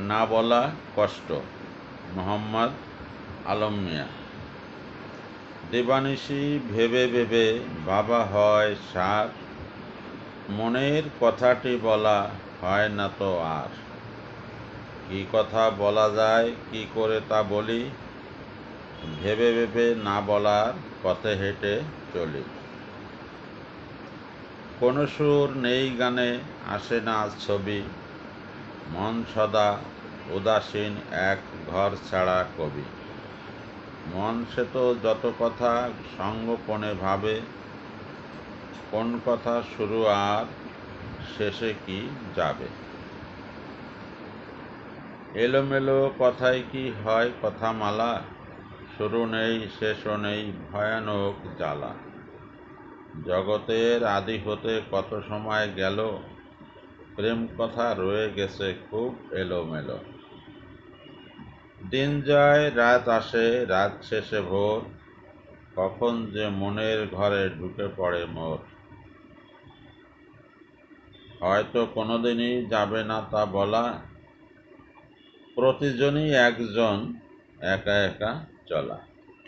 না বলা কষ্ট। মোহাম্মদ আলম মিয়া। দেবানিশি ভেবে ভেবে বাবা হয় সার, মনের কথাটি বলা হয় না তো আর। কি কথা বলা যায়, কি করে তা বলি? ভেবে ভেবে না বলার পথে হেঁটে চলি। কোনো সুর নেই গানে, আসে না ছবি। মন সদা উদাসীন এক ঘর ছাড়া কবি। মন সে তো যত কথা সঙ্গোপনে ভাবে, কোন কথা শুরু আর শেষে কি যাবে? এলোমেলো কথায় কি হয় কথা মালা শুরু নেই, শেষও নেই, ভয়ানক জ্বালা। জগতের আদি হতে কত সময় গেল? প্রেম কথা রয়ে গেছে খুব এলোমেলো। দিন যায়, রাত আসে, রাত শেষে ভোর। কখন যে মনের ঘরে ঢুকে পড়ে মোর। হয়তো কোনোদিনই যাবে না তা বলা। প্রতিজনই একজন, একা একা চলা।